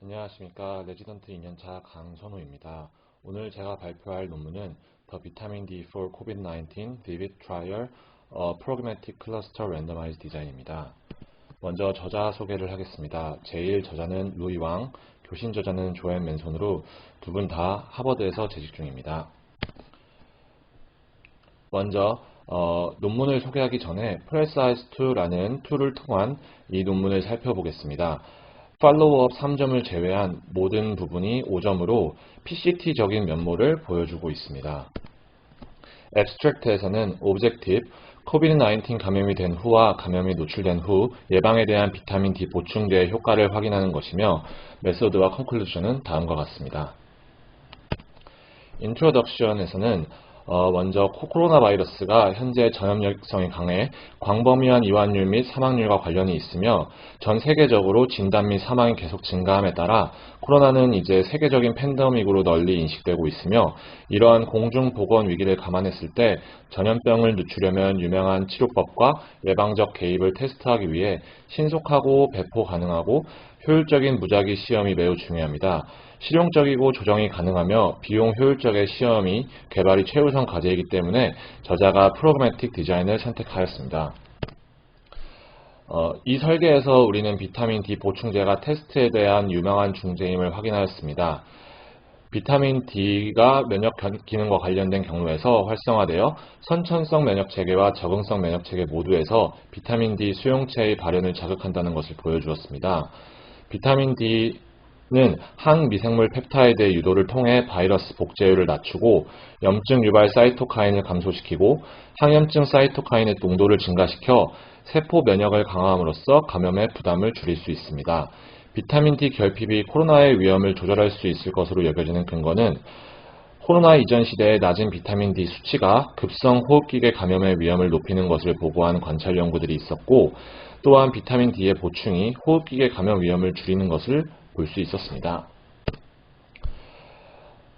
안녕하십니까 레지던트 2년차 강선우입니다. 오늘 제가 발표할 논문은 The Vitamin D for COVID-19 Vivid Trial a Programmatic Cluster Randomized Design입니다. 먼저 저자 소개를 하겠습니다. 제1 저자는 루이 왕, 교신 저자는 조앤 맨손으로 두 분 다 하버드에서 재직 중입니다. 먼저 어, 논문을 소개하기 전에 프레사이즈2라는 툴을 통한 이 논문을 살펴보겠습니다. 팔로우업 3점을 제외한 모든 부분이 5점으로 PCT적인 면모를 보여주고 있습니다. 앱스트랙트에서는 오브젝티브, COVID-19 감염이 된 후와 감염이 노출된 후 예방에 대한 비타민 D 보충제의 효과를 확인하는 것이며 메소드와 컨클루션은 다음과 같습니다. 인트로덕션에서는 어, 먼저 코로나 바이러스가 현재 전염력성이 강해 광범위한 이완율 및 사망률과 관련이 있으며 전 세계적으로 진단 및 사망이 계속 증가함에 따라 코로나는 이제 세계적인 팬데믹으로 널리 인식되고 있으며 이러한 공중보건 위기를 감안했을 때 전염병을 늦추려면 유명한 치료법과 예방적 개입을 테스트하기 위해 신속하고 배포 가능하고 효율적인 무작위 시험이 매우 중요합니다. 실용적이고 조정이 가능하며 비용 효율적의 시험이 개발이 최우선 과제이기 때문에 저자가 프로그래틱 디자인을 선택하였습니다. 어, 이 설계에서 우리는 비타민 D 보충제가 테스트에 대한 유명한 중재임을 확인하였습니다. 비타민 D가 면역 기능과 관련된 경로에서 활성화되어 선천성 면역 체계와 적응성 면역 체계 모두에서 비타민 D 수용체의 발현을 자극한다는 것을 보여주었습니다. 비타민 D 는 항미생물 펩타이드의 유도를 통해 바이러스 복제율을 낮추고 염증 유발 사이토카인을 감소시키고 항염증 사이토카인의 농도를 증가시켜 세포 면역을 강화함으로써 감염의 부담을 줄일 수 있습니다. 비타민 D 결핍이 코로나의 위험을 조절할 수 있을 것으로 여겨지는 근거는 코로나 이전 시대의 낮은 비타민 D 수치가 급성 호흡기계 감염의 위험을 높이는 것을 보고한 관찰 연구들이 있었고 또한 비타민 D의 보충이 호흡기계 감염 위험을 줄이는 것을 볼 수 있었습니다.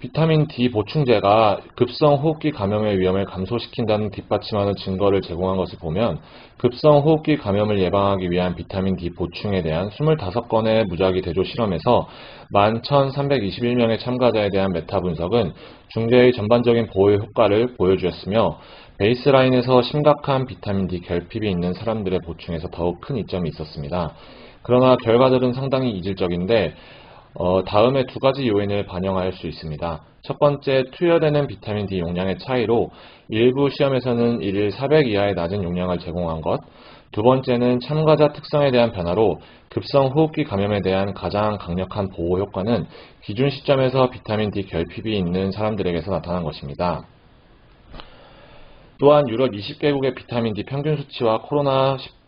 비타민 D 보충제가 급성 호흡기 감염의 위험을 감소시킨다는 뒷받침하는 증거를 제공한 것을 보면 급성 호흡기 감염을 예방하기 위한 비타민 D 보충에 대한 25건의 무작위 대조 실험에서 11,321명의 참가자에 대한 메타 분석은 중재의 전반적인 보호 효과를 보여주었으며 베이스라인에서 심각한 비타민 D 결핍이 있는 사람들의 보충에서 더욱 큰 이점이 있었습니다. 그러나 결과들은 상당히 이질적인데 어, 다음에 두 가지 요인을 반영할 수 있습니다. 첫 번째, 투여되는 비타민 D 용량의 차이로 일부 시험에서는 1일 400 이하의 낮은 용량을 제공한 것, 두 번째는 참가자 특성에 대한 변화로 급성 호흡기 감염에 대한 가장 강력한 보호 효과는 기준 시점에서 비타민 D 결핍이 있는 사람들에게서 나타난 것입니다. 또한 유럽 20개국의 비타민 D 평균 수치와 코로나 19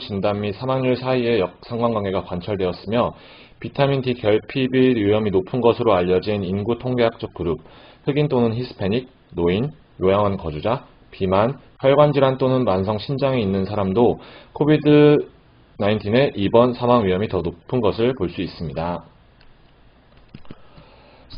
진단 및 사망률 사이에 상관관계가 관찰되었으며 비타민 D 결핍의 위험이 높은 것으로 알려진 인구 통계학적 그룹, 흑인 또는 히스패닉, 노인, 요양원 거주자, 비만, 혈관질환 또는 만성 신장에 있는 사람도 코비드 19의 입원 사망 위험이 더 높은 것을 볼 수 있습니다.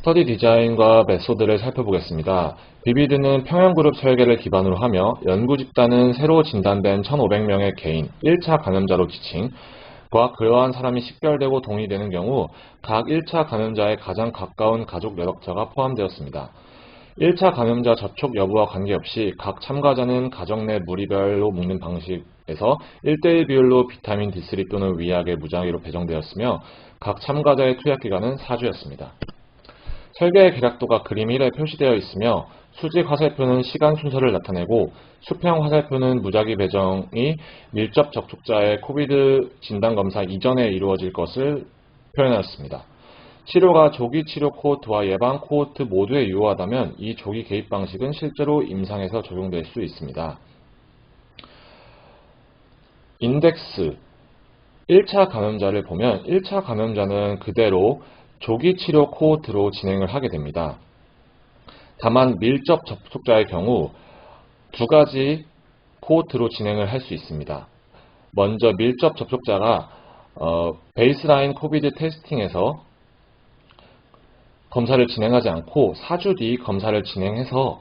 스터디 디자인과 메소드를 살펴보겠습니다. 비비드는 평형그룹 설계를 기반으로 하며 연구 집단은 새로 진단된 1,500명의 개인 1차 감염자로 지칭, 과 그러한 사람이 식별되고 동의되는 경우 각 1차 감염자의 가장 가까운 가족 연락처가 포함되었습니다. 1차 감염자 접촉 여부와 관계없이 각 참가자는 가정 내 무리별로 묶는 방식에서 1대1 비율로 비타민 D3 또는 위약의 무작위로 배정되었으며 각 참가자의 투약 기간은 4주였습니다. 설계의 계략도가 그림 1에 표시되어 있으며 수직 화살표는 시간 순서를 나타내고 수평 화살표는 무작위 배정이 밀접 접촉자의 코비드 진단검사 이전에 이루어질 것을 표현하였습니다. 치료가 조기 치료 코호트와 예방 코호트 모두에 유효하다면 이 조기 개입 방식은 실제로 임상에서 적용될 수 있습니다. 인덱스 1차 감염자를 보면 1차 감염자는 그대로 조기 치료 코호트로 진행을 하게 됩니다. 다만 밀접 접촉자의 경우 두 가지 코호트로 진행을 할 수 있습니다. 먼저 밀접 접촉자가 어, 베이스라인 코비드 테스팅에서 검사를 진행하지 않고 4주 뒤 검사를 진행해서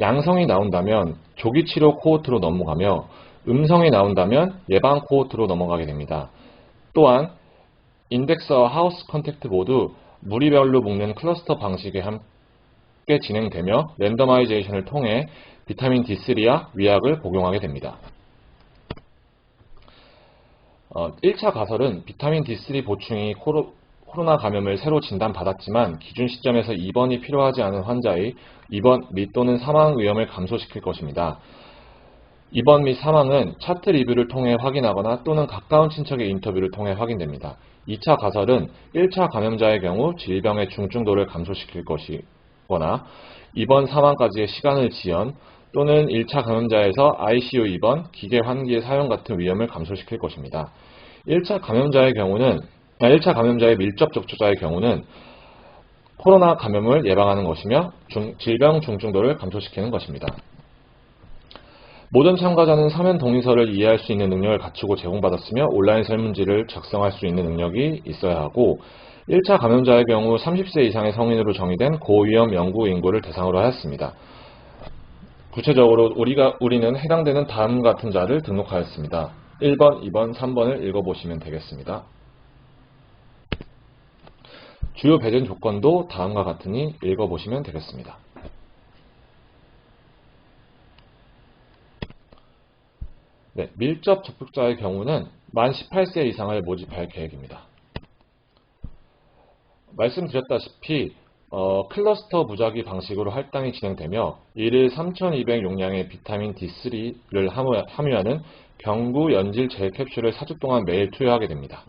양성이 나온다면 조기 치료 코호트로 넘어가며 음성이 나온다면 예방 코호트로 넘어가게 됩니다. 또한 인덱스와 하우스 컨택트 모두 무리별로 묶는 클러스터 방식에 함께 진행되며 랜더마이제이션을 통해 비타민 D3와 위약을 복용하게 됩니다. 어, 1차 가설은 비타민 D3 보충이 코로, 코로나 감염을 새로 진단받았지만 기준 시점에서 입원이 필요하지 않은 환자의 입원 및 또는 사망 위험을 감소시킬 것입니다. 입원 및 사망은 차트 리뷰를 통해 확인하거나 또는 가까운 친척의 인터뷰를 통해 확인됩니다. 2차 가설은 1차 감염자의 경우 질병의 중증도를 감소시킬 것이거나 입원 사망까지의 시간을 지연 또는 1차 감염자에서 ICU 입원, 기계 환기의 사용 같은 위험을 감소시킬 것입니다. 1차 감염자의 경우는 1차 아, 감염자의 밀접 접촉자의 경우는 코로나 감염을 예방하는 것이며 중, 질병 중증도를 감소시키는 것입니다. 모든 참가자는 서면 동의서를 이해할 수 있는 능력을 갖추고 제공받았으며 온라인 설문지를 작성할 수 있는 능력이 있어야 하고 1차 감염자의 경우 30세 이상의 성인으로 정의된 고위험 연구 인구를 대상으로 하였습니다. 구체적으로 우리가, 우리는 해당되는 다음 같은 자를 등록하였습니다. 1번, 2번, 3번을 읽어보시면 되겠습니다. 주요 배제 조건도 다음과 같으니 읽어보시면 되겠습니다. 네, 밀접 접촉자의 경우는 만 18세 이상을 모집할 계획입니다. 말씀드렸다시피 어, 클러스터 무작위 방식으로 할당이 진행되며 1일 3,200 용량의 비타민 D3를 함유하는 경구 연질 젤 캡슐을 4주 동안 매일 투여하게 됩니다.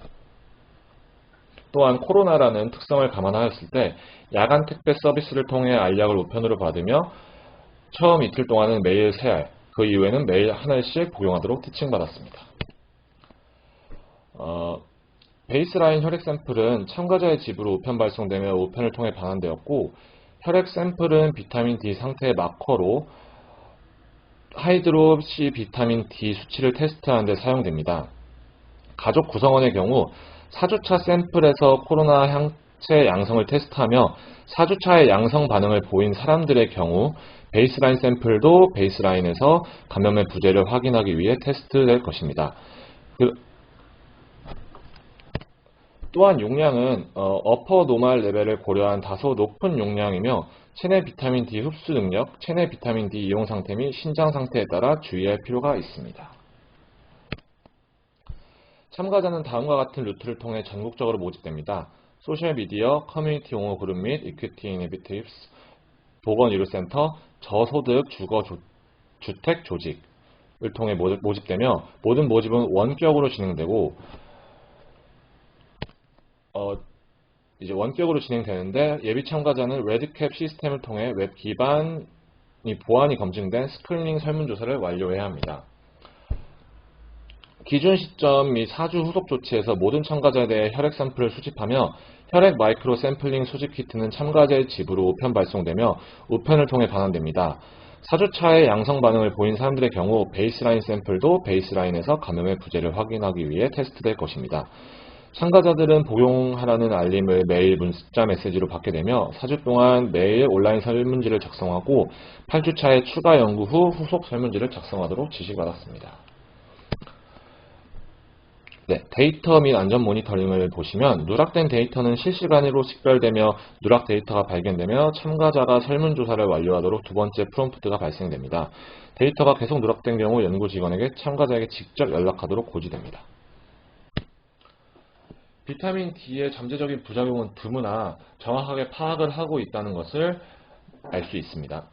또한 코로나라는 특성을 감안하였을 때 야간 택배 서비스를 통해 알약을 우편으로 받으며 처음 이틀 동안은 매일 3알, 그 이후에는 매일 하나씩 복용하도록 티칭받았습니다. 어, 베이스라인 혈액 샘플은 참가자의 집으로 우편 발송되며 우편을 통해 반환되었고 혈액 샘플은 비타민 D 상태의 마커로 하이드로시 비타민 D 수치를 테스트하는 데 사용됩니다. 가족 구성원의 경우 4주차 샘플에서 코로나 항체 양성을 테스트하며 4주차의 양성 반응을 보인 사람들의 경우 베이스라인 샘플도 베이스라인에서 감염의 부재를 확인하기 위해 테스트될 것입니다. 그, 또한 용량은 어, 퍼 노말 레벨을 고려한 다소 높은 용량이며 체내 비타민 D 흡수 능력, 체내 비타민 D 이용 상태 및 신장 상태에 따라 주의할 필요가 있습니다. 참가자는 다음과 같은 루트를 통해 전국적으로 모집됩니다. 소셜미디어, 커뮤니티 옹호 그룹 및 이퀴티 이니비티브스, 보건의료센터, 저소득 주거 조, 주택 조직을 통해 모집되며 모든 모집은 원격으로 진행되고 어, 이제 원격으로 진행되는데 예비 참가자는 레드캡 시스템을 통해 웹 기반이 보안이 검증된 스크리닝 설문조사를 완료해야 합니다. 기준 시점 및 4주 후속 조치에서 모든 참가자에 대해 혈액 샘플을 수집하며 혈액 마이크로 샘플링 수집 키트는 참가자의 집으로 우편 발송되며 우편을 통해 반환됩니다. 4주차의 양성 반응을 보인 사람들의 경우 베이스라인 샘플도 베이스라인에서 감염의 부재를 확인하기 위해 테스트될 것입니다. 참가자들은 복용하라는 알림을 매일 문자 메시지로 받게 되며 4주 동안 매일 온라인 설문지를 작성하고 8주차의 추가 연구 후 후속 설문지를 작성하도록 지시받았습니다. 네, 데이터 및 안전 모니터링을 보시면 누락된 데이터는 실시간으로 식별되며 누락 데이터가 발견되며 참가자가 설문조사를 완료하도록 두 번째 프롬프트가 발생됩니다. 데이터가 계속 누락된 경우 연구 직원에게 참가자에게 직접 연락하도록 고지됩니다. 비타민 D의 잠재적인 부작용은 드무나 정확하게 파악을 하고 있다는 것을 알 수 있습니다.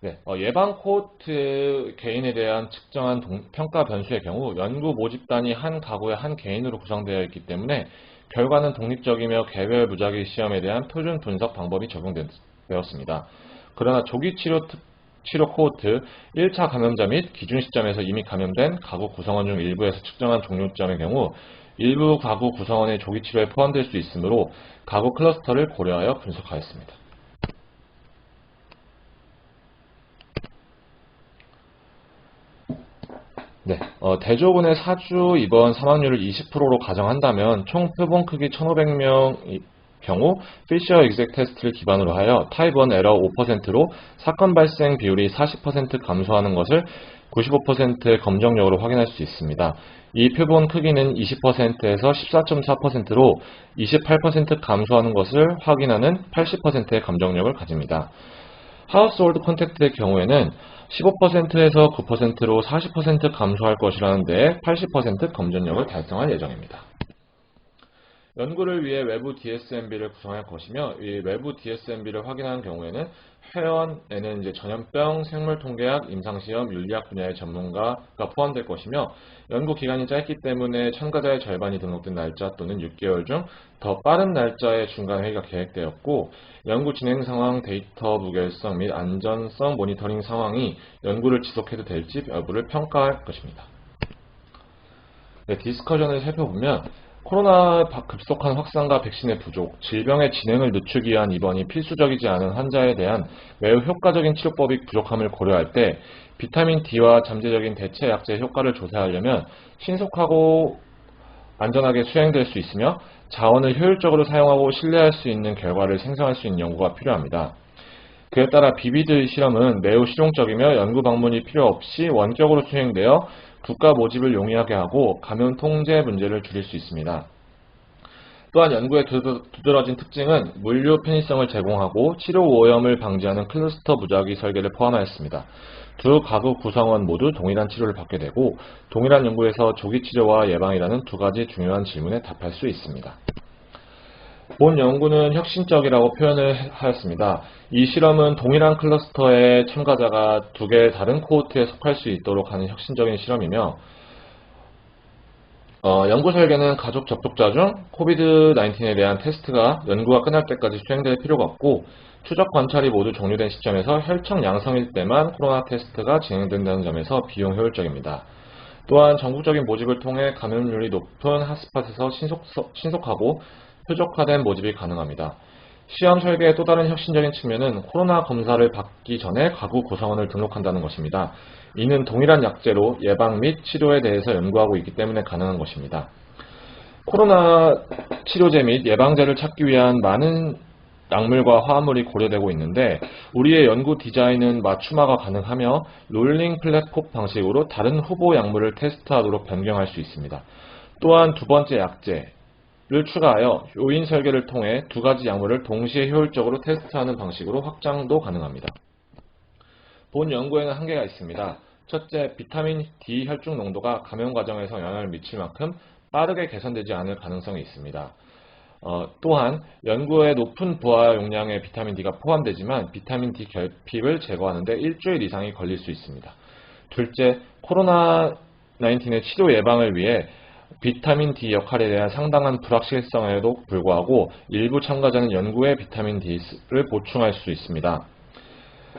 네, 어, 예방 코호트 개인에 대한 측정한 동, 평가 변수의 경우 연구 모집단이 한 가구의 한 개인으로 구성되어 있기 때문에 결과는 독립적이며 개별 무작위 시험에 대한 표준 분석 방법이 적용되었습니다. 그러나 조기 치료 치료 코호트 1차 감염자 및 기준 시점에서 이미 감염된 가구 구성원 중 일부에서 측정한 종료점의 경우 일부 가구 구성원의 조기 치료에 포함될 수 있으므로 가구 클러스터를 고려하여 분석하였습니다. 네, 어, 대조군의 사주 입원 사망률을 20%로 가정한다면 총 표본 크기 1,500명 경우 피셔 exec 테스트를 기반으로 하여 타입 1 에러 5%로 사건 발생 비율이 40% 감소하는 것을 95%의 검정력으로 확인할 수 있습니다. 이 표본 크기는 20%에서 14.4%로 28% 감소하는 것을 확인하는 80%의 검정력을 가집니다. 하우스홀드 컨택트의 경우에는 15%에서 9%로 40% 감소할 것이라는 데에 80% 검전력을 달성할 예정입니다. 연구를 위해 외부 DSMB를 구성할 것이며 이 외부 DSMB를 확인하는 경우에는 회원에는 이제 전염병, 생물통계학, 임상시험, 윤리학 분야의 전문가가 포함될 것이며 연구 기간이 짧기 때문에 참가자의 절반이 등록된 날짜 또는 6개월 중 더 빠른 날짜의 중간 회의가 계획되었고 연구 진행 상황, 데이터 무결성 및 안전성 모니터링 상황이 연구를 지속해도 될지 여부를 평가할 것입니다. 네, 디스커션을 살펴보면 코로나 급속한 확산과 백신의 부족, 질병의 진행을 늦추기 위한 입원이 필수적이지 않은 환자에 대한 매우 효과적인 치료법이 부족함을 고려할 때 비타민 D와 잠재적인 대체 약제의 효과를 조사하려면 신속하고 안전하게 수행될 수 있으며 자원을 효율적으로 사용하고 신뢰할 수 있는 결과를 생성할 수 있는 연구가 필요합니다. 그에 따라 비비드 실험은 매우 실용적이며 연구 방문이 필요 없이 원격으로 수행되어 국가 모집을 용이하게 하고 감염 통제 문제를 줄일 수 있습니다. 또한 연구의 두드러진 특징은 물류 편의성을 제공하고 치료 오염을 방지하는 클러스터 무작위 설계를 포함하였습니다. 두 가구 구성원 모두 동일한 치료를 받게 되고 동일한 연구에서 조기 치료와 예방이라는 두 가지 중요한 질문에 답할 수 있습니다. 본 연구는 혁신적이라고 표현을 하였습니다. 이 실험은 동일한 클러스터의 참가자가 두 개의 다른 코호트에 속할 수 있도록 하는 혁신적인 실험이며 어, 연구 설계는 가족 접촉자 중 코비드-19에 대한 테스트가 연구가 끝날 때까지 수행될 필요가 없고 추적 관찰이 모두 종료된 시점에서 혈청 양성일 때만 코로나 테스트가 진행된다는 점에서 비용 효율적입니다. 또한 전국적인 모집을 통해 감염률이 높은 핫스팟에서 신속, 신속하고 표적화된 모집이 가능합니다. 시험 설계의 또 다른 혁신적인 측면은 코로나 검사를 받기 전에 가구 구성원을 등록한다는 것입니다. 이는 동일한 약제로 예방 및 치료에 대해서 연구하고 있기 때문에 가능한 것입니다. 코로나 치료제 및 예방제를 찾기 위한 많은 약물과 화합물이 고려되고 있는데 우리의 연구 디자인은 맞춤화가 가능하며 롤링 플랫폼 방식으로 다른 후보 약물을 테스트하도록 변경할 수 있습니다. 또한 두 번째 약제 를 추가하여 요인 설계를 통해 두 가지 약물을 동시에 효율적으로 테스트하는 방식으로 확장도 가능합니다. 본 연구에는 한계가 있습니다. 첫째, 비타민 D 혈중 농도가 감염 과정에서 영향을 미칠 만큼 빠르게 개선되지 않을 가능성이 있습니다. 어, 또한 연구에 높은 부하 용량의 비타민 D가 포함되지만 비타민 D 결핍을 제거하는 데 일주일 이상이 걸릴 수 있습니다. 둘째, 코로나19의 치료 예방을 위해 비타민 D 역할에 대한 상당한 불확실성에도 불구하고 일부 참가자는 연구에 비타민 D를 보충할 수 있습니다.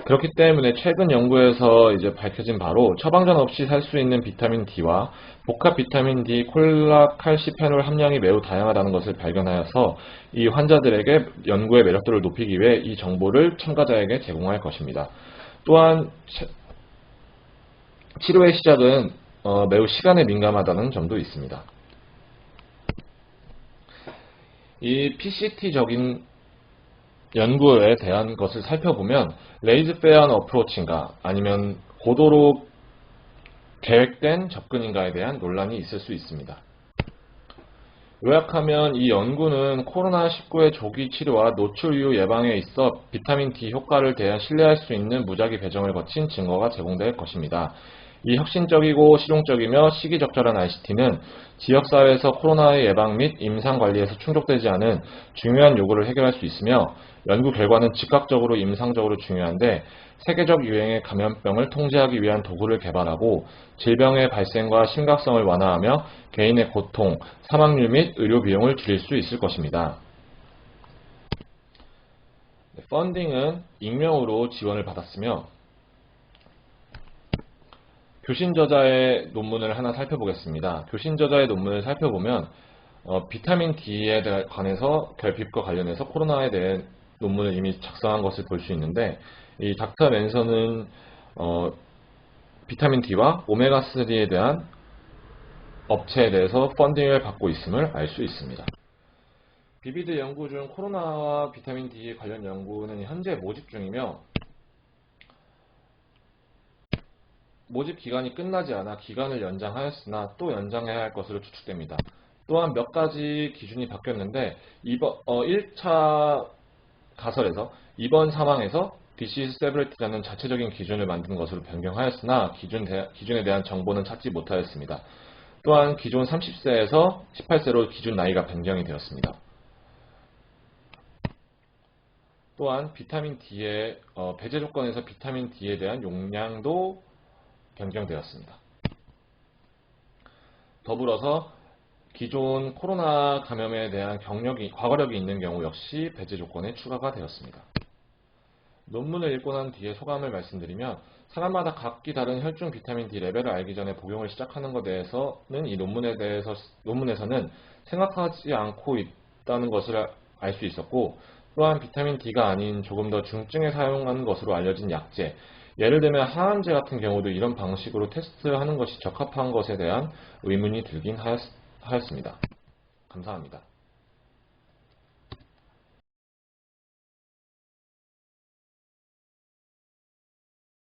그렇기 때문에 최근 연구에서 이제 밝혀진 바로 처방전 없이 살 수 있는 비타민 D와 복합 비타민 D 콜라 칼시페놀 함량이 매우 다양하다는 것을 발견하여서 이 환자들에게 연구의 매력도를 높이기 위해 이 정보를 참가자에게 제공할 것입니다. 또한 치료의 시작은 어, 매우 시간에 민감하다는 점도 있습니다. 이 PCT적인 연구에 대한 것을 살펴보면 레이즈 페어한 어프로치인가 아니면 고도로 계획된 접근인가에 대한 논란이 있을 수 있습니다. 요약하면 이 연구는 코로나19의 조기 치료와 노출 이후 예방에 있어 비타민 D 효과를 대한 신뢰할 수 있는 무작위 배정을 거친 증거가 제공될 것입니다. 이 혁신적이고 실용적이며 시기적절한 ICT는 지역사회에서 코로나의 예방 및 임상관리에서 충족되지 않은 중요한 요구를 해결할 수 있으며 연구 결과는 즉각적으로 임상적으로 중요한데 세계적 유행의 감염병을 통제하기 위한 도구를 개발하고 질병의 발생과 심각성을 완화하며 개인의 고통, 사망률 및 의료 비용을 줄일 수 있을 것입니다. 네, 펀딩은 익명으로 지원을 받았으며 교신 저자의 논문을 하나 살펴보겠습니다. 교신 저자의 논문을 살펴보면 어, 비타민 D에 관해서 결핍과 관련해서 코로나에 대해 논문을 이미 작성한 것을 볼 수 있는데 이 닥터 맨서는 어, 비타민 D와 오메가3에 대한 업체에 대해서 펀딩을 받고 있음을 알 수 있습니다. 비비드 연구 중 코로나와 비타민 D 관련 연구는 현재 모집 중이며 모집 기간이 끝나지 않아 기간을 연장하였으나 또 연장해야 할 것으로 추측됩니다. 또한 몇 가지 기준이 바뀌었는데 이번 어, 1차 가설에서 이번 사망에서 디시즈 세브리티라는 자체적인 기준을 만든 것으로 변경하였으나 기준 대- 기준에 대한 정보는 찾지 못하였습니다. 또한 기존 30세에서 18세로 기준 나이가 변경이 되었습니다. 또한 비타민 D의 어, 배제 조건에서 비타민 D에 대한 용량도 변경되었습니다. 더불어서 기존 코로나 감염에 대한 경력이 과거력이 있는 경우 역시 배제 조건에 추가가 되었습니다. 논문을 읽고 난 뒤에 소감을 말씀드리면 사람마다 각기 다른 혈중 비타민 D 레벨을 알기 전에 복용을 시작하는 것에 대해서는 이 논문에 대해서 논문에서는 생각하지 않고 있다는 것을 알 수 있었고 또한 비타민 D가 아닌 조금 더 중증에 사용하는 것으로 알려진 약제 예를 들면 항암제 같은 경우도 이런 방식으로 테스트하는 것이 적합한 것에 대한 의문이 들긴 하였, 하였습니다. 감사합니다.